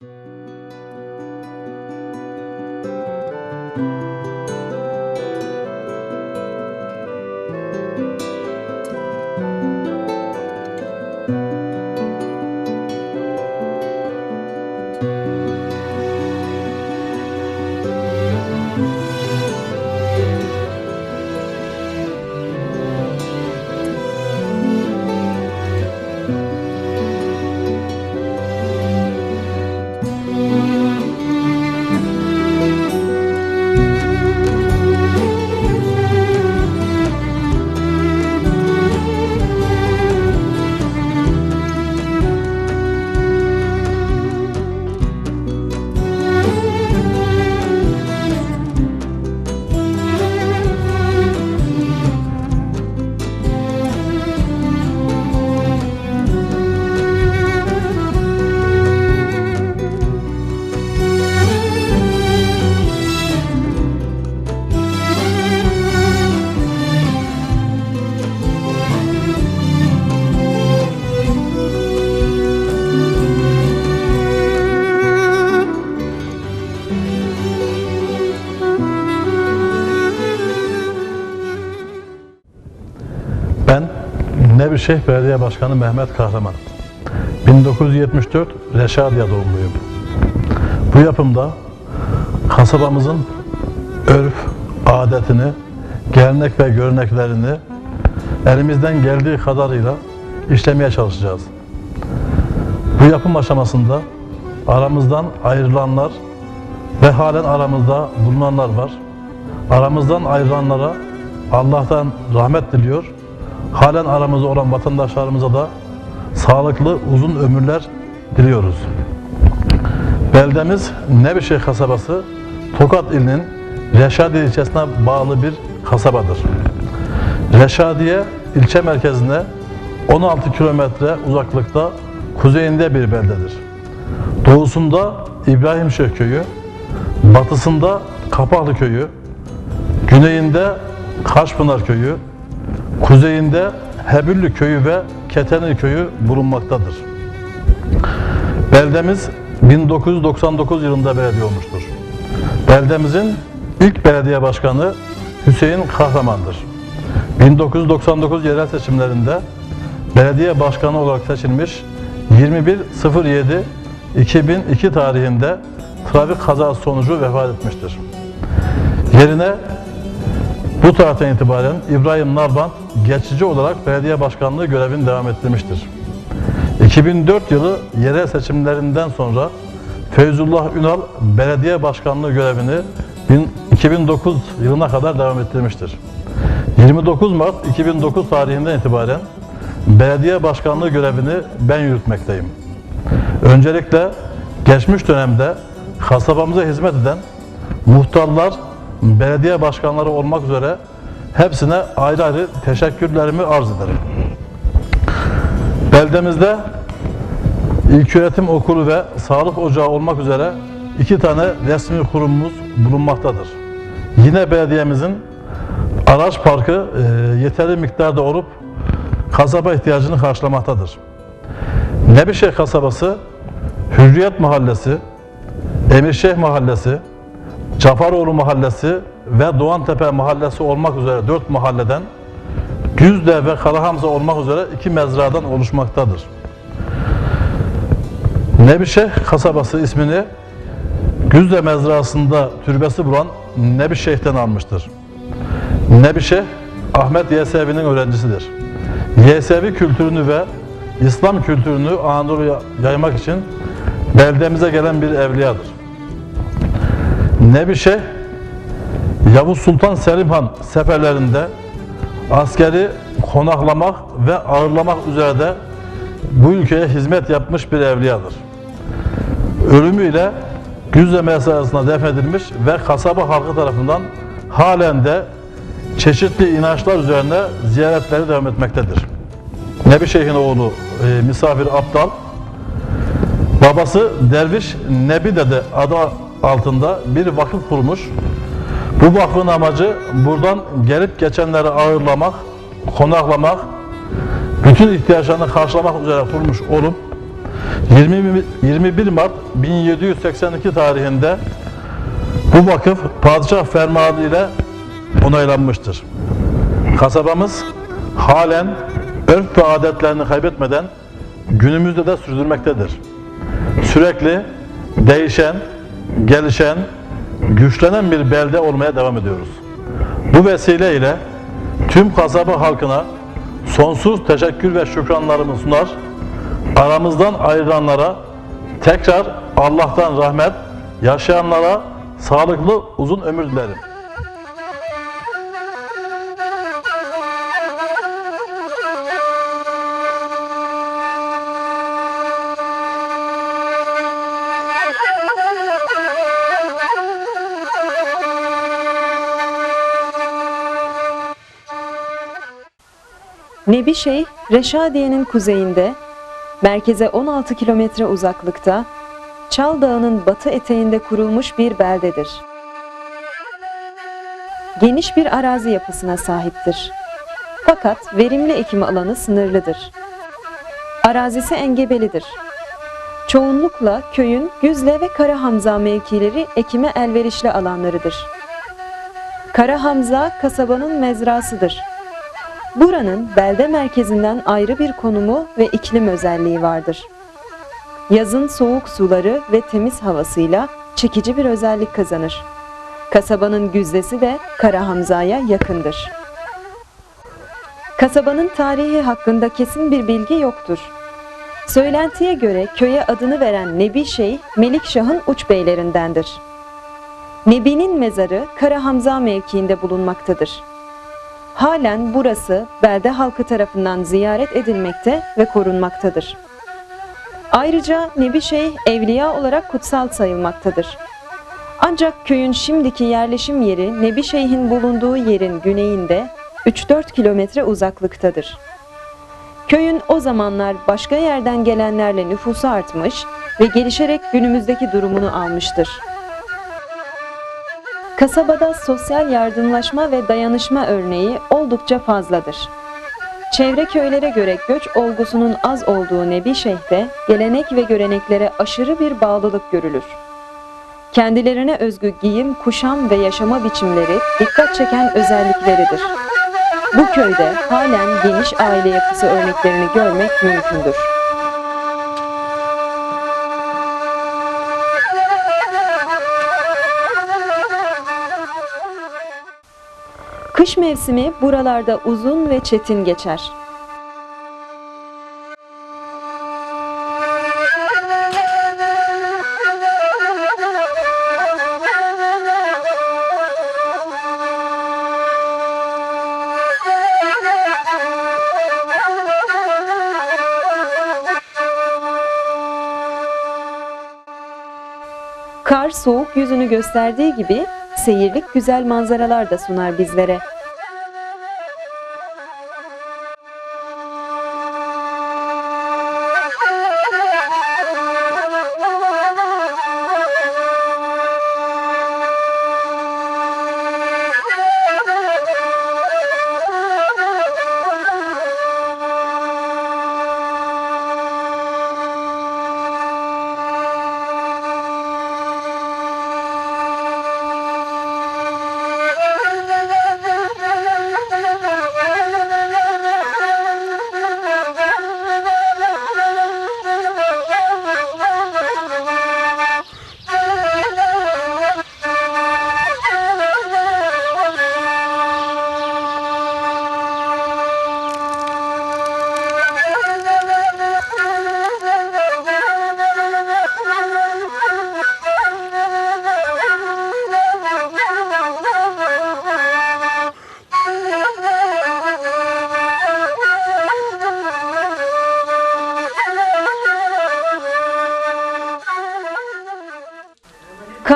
Ben Nevşehir Belediye Başkanı Mehmet Kahraman. 1974 Reşadiye doğumluyum. Bu yapımda kasabamızın örf, adetini, gelenek ve göreneklerini elimizden geldiği kadarıyla işlemeye çalışacağız. Bu yapım aşamasında aramızdan ayrılanlar ve halen aramızda bulunanlar var. Aramızdan ayrılanlara Allah'tan rahmet diliyor. Halen aramızda olan vatandaşlarımıza da sağlıklı uzun ömürler diliyoruz. Beldemiz Nevşehir kasabası Tokat ilinin Reşadiye ilçesine bağlı bir kasabadır. Reşadiye ilçe merkezine 16 kilometre uzaklıkta kuzeyinde bir beldedir. Doğusunda İbrahimşeh köyü, batısında Kapaklı köyü, güneyinde Kaşpınar köyü, kuzeyinde Hebüllü köyü ve Ketenli köyü bulunmaktadır. Beldemiz 1999 yılında belediye olmuştur. Beldemizin ilk belediye başkanı Hüseyin Kahraman'dır. 1999 yerel seçimlerinde belediye başkanı olarak seçilmiş 21.07.2002 tarihinde trafik kazası sonucu vefat etmiştir. Yerine bu tarihten itibaren İbrahim Nalbant geçici olarak belediye başkanlığı görevini devam ettirmiştir. 2004 yılı yerel seçimlerinden sonra Feyzullah Ünal belediye başkanlığı görevini bin- 2009 yılına kadar devam ettirmiştir. 29 Mart 2009 tarihinden itibaren belediye başkanlığı görevini ben yürütmekteyim. Öncelikle geçmiş dönemde kasabamıza hizmet eden muhtarlar, belediye başkanları olmak üzere hepsine ayrı ayrı teşekkürlerimi arz ederim. Beldemizde İlköğretim Okulu ve Sağlık Ocağı olmak üzere iki tane resmi kurumumuz bulunmaktadır. Yine belediyemizin araç parkı e, yeterli miktarda olup kasaba ihtiyacını karşılamaktadır. Nebişehir kasabası Hürriyet Mahallesi, Emirşeh Mahallesi, Cafaroğlu Mahallesi ve Doğantepe Mahallesi olmak üzere dört mahalleden Güzde ve Karahamza olmak üzere iki mezradan oluşmaktadır. Nebişeh kasabası ismini Güzde mezrasında türbesi bulan Nebişeh'ten almıştır. Nebişeh, Ahmet Yesevi'nin öğrencisidir. Yesevi kültürünü ve İslam kültürünü Anadolu'ya yaymak için beldemize gelen bir evliyadır. Nebişeh, Yavuz Sultan Selim Han seferlerinde askeri konaklamak ve ağırlamak üzere de bu ülkeye hizmet yapmış bir evliyadır. Ölümüyle Güzde mezarasına defnedilmiş ve kasaba halkı tarafından halen de çeşitli inançlar üzerine ziyaretleri devam etmektedir. Nebi Şeyh'in oğlu e, Misafir Abdal, babası Derviş Nebi Dede adı altında bir vakıf kurmuş. Bu vakfın amacı buradan gelip geçenleri ağırlamak, konaklamak, bütün ihtiyaçlarını karşılamak üzere kurmuş olup 20 21 Mart 1782 tarihinde bu vakıf padişah fermanı ile onaylanmıştır. Kasabamız halen örf ve adetlerini kaybetmeden günümüzde de sürdürmektedir. Sürekli değişen, gelişen, güçlenen bir belde olmaya devam ediyoruz. Bu vesileyle tüm kasaba halkına sonsuz teşekkür ve şükranlarımı sunar, aramızdan ayrılanlara tekrar Allah'tan rahmet, yaşayanlara sağlıklı uzun ömür dilerim. Nebi Şeyh, Reşadiye'nin kuzeyinde, merkeze 16 kilometre uzaklıkta, Çal Dağı'nın batı eteğinde kurulmuş bir beldedir. Geniş bir arazi yapısına sahiptir. Fakat verimli ekim alanı sınırlıdır. Arazisi engebelidir. Çoğunlukla köyün Güzle ve Kara Hamza mevkileri ekime elverişli alanlarıdır. Kara Hamza kasabanın mezrasıdır. Buranın belde merkezinden ayrı bir konumu ve iklim özelliği vardır. Yazın soğuk suları ve temiz havasıyla çekici bir özellik kazanır. Kasabanın güzdesi de Kara Hamza'ya yakındır. Kasabanın tarihi hakkında kesin bir bilgi yoktur. Söylentiye göre köye adını veren Nebi Şeyh, Melikşah'ın uç beylerindendir. Nebi'nin mezarı Kara Hamza mevkiinde bulunmaktadır. Halen burası belde halkı tarafından ziyaret edilmekte ve korunmaktadır. Ayrıca Nebi Şeyh evliya olarak kutsal sayılmaktadır. Ancak köyün şimdiki yerleşim yeri Nebi Şeyh'in bulunduğu yerin güneyinde 3-4 kilometre uzaklıktadır. Köyün o zamanlar başka yerden gelenlerle nüfusu artmış ve gelişerek günümüzdeki durumunu almıştır. Kasabada sosyal yardımlaşma ve dayanışma örneği oldukça fazladır. Çevre köylere göre göç olgusunun az olduğu Nebi Şeyh'te gelenek ve göreneklere aşırı bir bağlılık görülür. Kendilerine özgü giyim, kuşam ve yaşama biçimleri dikkat çeken özellikleridir. Bu köyde halen geniş aile yapısı örneklerini görmek mümkündür. Kış mevsimi buralarda uzun ve çetin geçer. Kar soğuk yüzünü gösterdiği gibi seyirlik güzel manzaralar da sunar bizlere.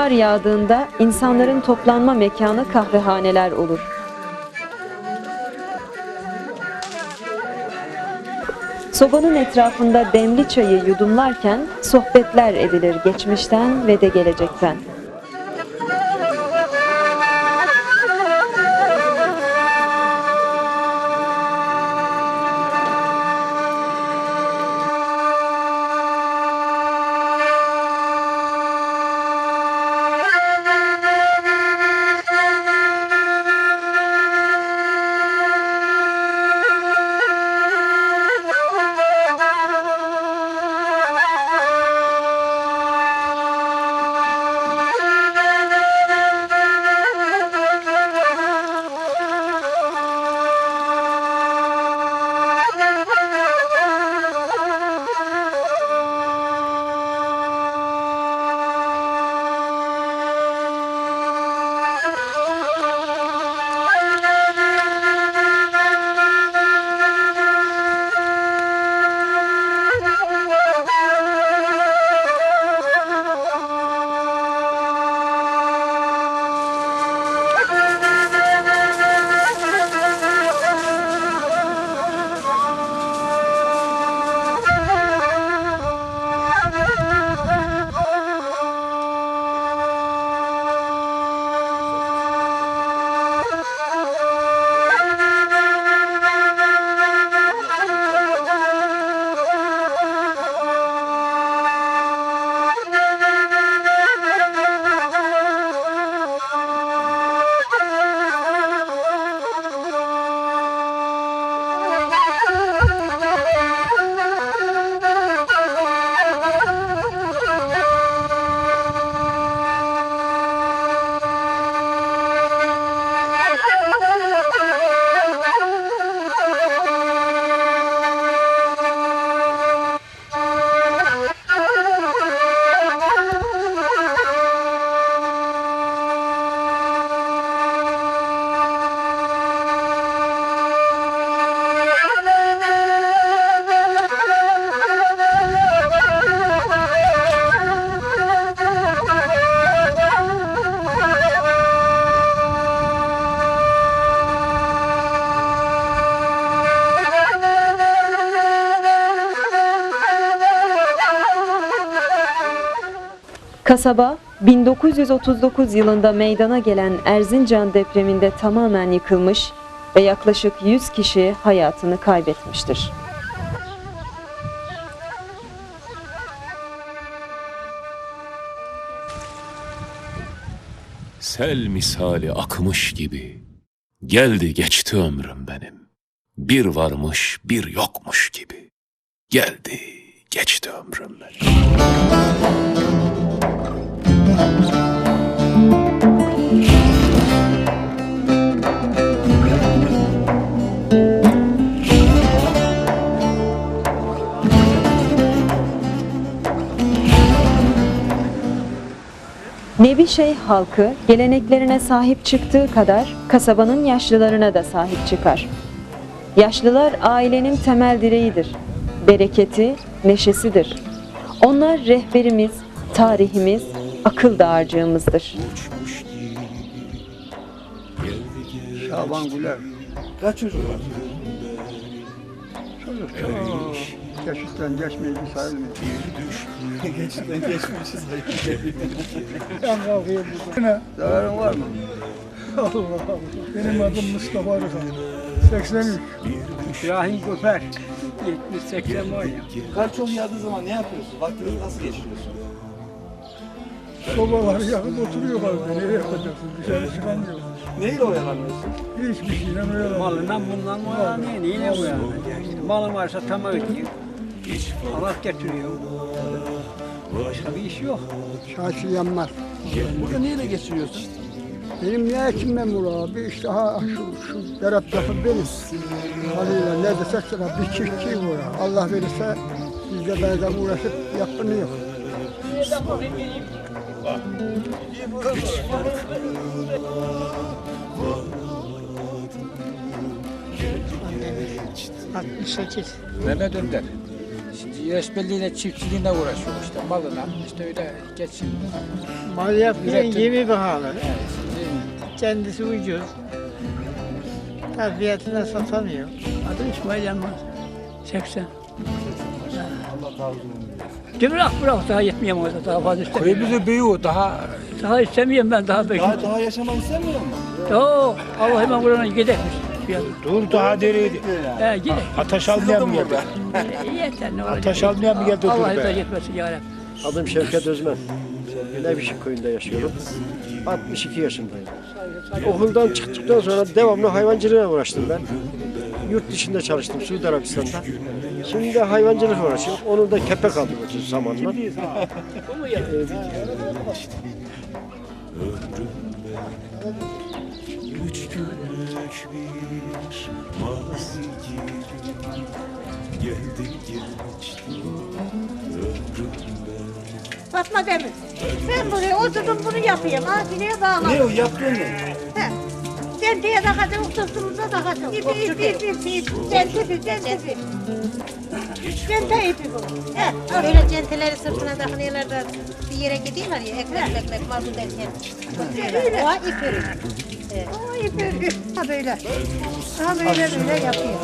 Kar yağdığında insanların toplanma mekanı kahvehaneler olur. Sobanın etrafında demli çayı yudumlarken sohbetler edilir geçmişten ve de gelecekten. Kasaba 1939 yılında meydana gelen Erzincan depreminde tamamen yıkılmış ve yaklaşık 100 kişi hayatını kaybetmiştir. Sel misali akmış gibi geldi geçti ömrüm benim. Bir varmış bir yokmuş gibi geldi geçti ömrüm benim. Nebişehir halkı geleneklerine sahip çıktığı kadar kasabanın yaşlılarına da sahip çıkar. Yaşlılar ailenin temel direğidir. Bereketi, neşesidir. Onlar rehberimiz, tarihimiz, akıl dağarcığımızdır. Şaban Güler. Kaç çocuk var? Çocuk çok. Yaşıttan geçmeyi bir sayılmıyor. Geçten geçmişiz. Ben kalkayım burada. Zararın var mı? Allah Allah. Benim adım Mustafa Rıza. 83. İbrahim Göper. 70-80 var ya. Karçon yağdığı zaman ne yapıyorsun? Vaktinizi nasıl geçiriyorsun? Sobaları yakıp oturuyorlar. Nereye yapacaksın? Dışarı çıkamıyor. Neyle oyalanıyorsun? Hiçbir şeyle oyalanmıyor. Malından bundan oyalanıyor. Neyle oyalanacak? Şimdi malın varsa tamam ödüyor. Alat getiriyor. Başka bir iş yok. Şaşı yanmaz. Burada neyle geçiriyorsun? Benim ne ekim memuru abi işte ha şu, şu Berat lafı benim. Halıyla ne desek sana bir çiftçi uğra. Allah verirse biz de bazen uğraşıp yapınıyor. Mehmet Önder. Şimdi resbelliğiyle çiftçiliğine uğraşıyor işte malına işte öyle geçsin. Mal yapıyor Üretim. yemi pahalı. Şimdi Kendisi ucuz. Tabiatına satamıyor. Adı İsmail Yanmaz. 80. Bırak bırak daha yetmiyor ama daha fazla istemiyorum. köyümüzün büyüğü daha Daha istemiyorum ben daha bekliyorum. Daha, daha yaşamak istemiyor musun? Oo, Allah hemen buradan gidecekmiş. Bir yana. dur daha deriydi. He gidek. Ateş almaya mı geldi? E, Yeter ne olacak? Ateş almaya mı geldi Allah dur hızla be? Rabbi. Adım Şevket Özmen. Nevşehir köyünde yaşıyorum. 62 yaşındayım. Okuldan çıktıktan sonra devamlı hayvancılığına uğraştım ben. Yurt dışında çalıştım Suudi Arabistan'da. Şimdi de hayvancılık uğraşıyorum. Onun da kepek aldım o zamanla. Fatma Demir. Ben buraya oturdum bunu yapayım. Afine'ye bağladım. Ne o yaptığın ne? He. Sen diye takacağım, sırtımıza takacağım. İpi, ipi, ipi, ipi. Centipi, centipi. Cente ipi bu. He. Böyle centeleri sırtına takınıyorlar da bir yere gidiyorlar ya ekmek ekmek mal bu derken. Öyle. O ip örüyor. O ipi örgü. Ha böyle. Ha böyle böyle yapıyor.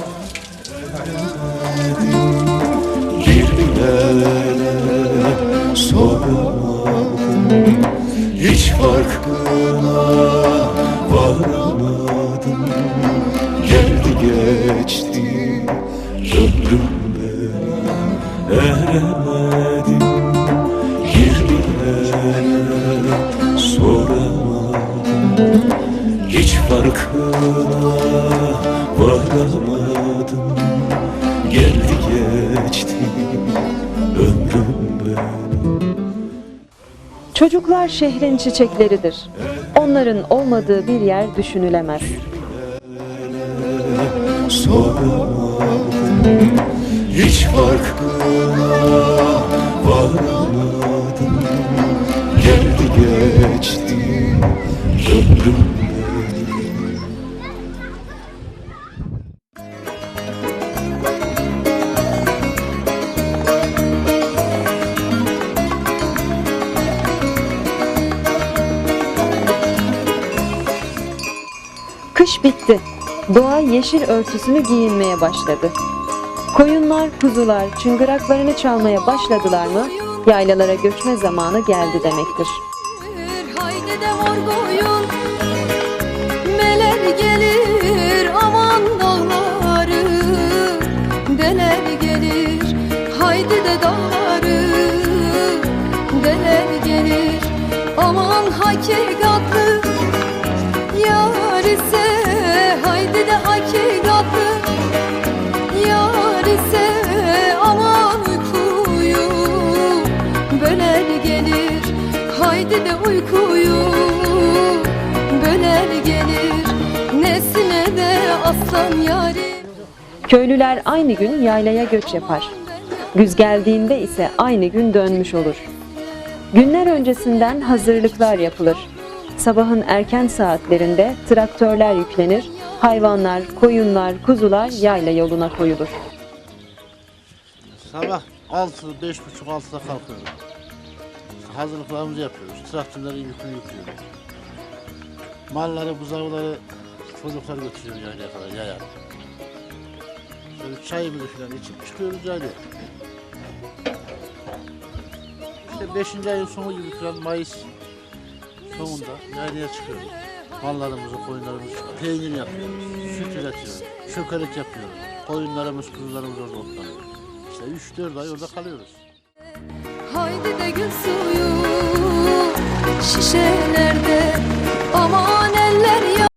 Hiç farkına varamadım Geldi geçti ömrüm benim. Eremedim. Bir bile soramadım. Hiç farkına varamadım. Geldi geçti ömrüm benim Çocuklar şehrin çiçekleridir. Onların olmadığı bir yer düşünülemez. soramadım Hiç farkına varamadım Geldi geçti ömrüm Kış bitti. Doğa yeşil örtüsünü giyinmeye başladı. Koyunlar, kuzular çıngıraklarını çalmaya başladılar mı Yaylalara göçme zamanı geldi demektir. Haydi de de uykuyu Böler gelir nesine de aslan yarim Köylüler aynı gün yaylaya göç yapar. Güz geldiğinde ise aynı gün dönmüş olur. Günler öncesinden hazırlıklar yapılır. Sabahın erken saatlerinde traktörler yüklenir, hayvanlar, koyunlar, kuzular yayla yoluna koyulur. Sabah 6, beş buçuk altıda kalkıyorum. Hazırlıklarımızı yapıyoruz. Traktörleri yükünü yüklüyoruz. Malları, buzağıları çocuklar götürüyor yaylaya kadar, yaya. Şöyle çayımızı falan içip çıkıyoruz yaylaya. İşte 5. ayın sonu gibi falan Mayıs sonunda yaylaya çıkıyoruz. Mallarımızı, koyunlarımızı, peynir yapıyoruz, süt üretiyoruz, çökelek yapıyoruz. Koyunlarımız, kuzularımız orada otlanıyor. İşte 3-4 ay orada kalıyoruz. Haydi de gül suyu şişelerde Aman eller